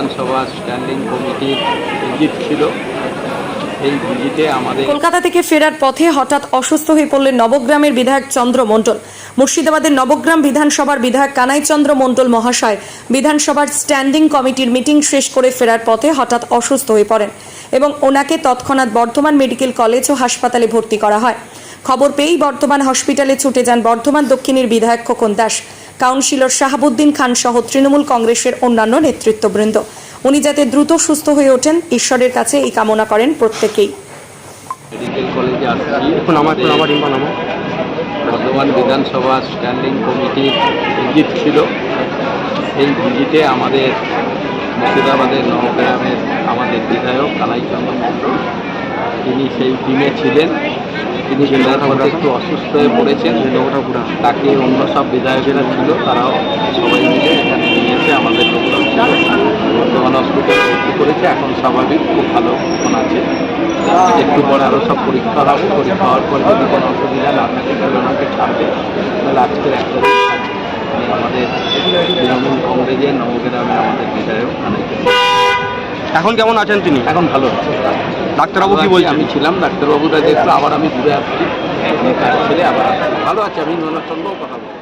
বিধানসভা স্ট্যান্ডিং কমিটির ভিজিট ছিল। কলকাতা থেকে ফেরার পথে হঠাৎ অসুস্থ হয়ে পড়লেন নবগ্রামের বিধায়ক চন্দ্র মণ্ডল। মুর্শিদাবাদের নবগ্রাম বিধানসভার বিধায়ক কানাই চন্দ্র মণ্ডল মহাশয় বিধানসভার স্ট্যান্ডিং কমিটির মিটিং শেষ করে ফেরার পথে হঠাৎ অসুস্থ হয়ে পড়েন এবং ওনাকে তৎক্ষণাৎ বর্ধমান মেডিকেল কলেজ ও হাসপাতালে ভর্তি করা হয়। খবর পেয়েই বর্ধমান হসপিটালে ছুটে যান বর্ধমান দক্ষিণের বিধায়ক খোকন দাস। কাউন্সিলর শাহাবুদ্দিন খান সহ তৃণমূল কংগ্রেসের অন্যান্য নেতৃত্ববৃন্দ। উনি যাতে দ্রুত সুস্থ হয়ে ওঠেন, ঈশ্বরের কাছে এই কামনা করেন প্রত্যেকেই। এখন আমার বর্ধমান বিধানসভা স্ট্যান্ডিং কমিটির ভিজিট ছিল। এই ভিজিটে আমাদের মুর্শিদাবাদের নবগ্রামের আমাদের বিধায়ক কালাইচন্দ্র মণ্ডল, তিনি সেই টিমে ছিলেন। তিনি ফেরার পথে একটু অসুস্থ হয়ে পড়েছেন তাকে অন্য সব বিধায়কেরা ছিল, তারাও সবাই মিলে এখানে নিয়ে এসে আমাদের বর্তমান হসপিটালে ভর্তি করেছে, এখন স্বাভাবিক, খুব ভালো আছে একটু পরে আরও সব পরীক্ষা হবে, পরীক্ষা হওয়ার পর যদি কোনো অসুবিধা না থাকে, তাহলে ওনাকে ছাড়বে তাহলে আজকের একটা। উনি আমাদের তৃণমূল কংগ্রেসের নবগ্রামে আমাদের বিধায়ক কানাইচন্দ্র। এখন কেমন আছেন তিনি এখন ভালো আছেন ডাক্তারবাবু কি বলছেন আমি ছিলাম ডাক্তারবাবুরা দেখল আবার আমি ঘুরে আসছি ছেলে আবার। ভালো আছে আমি নানা সঙ্গেও কথা বলছি।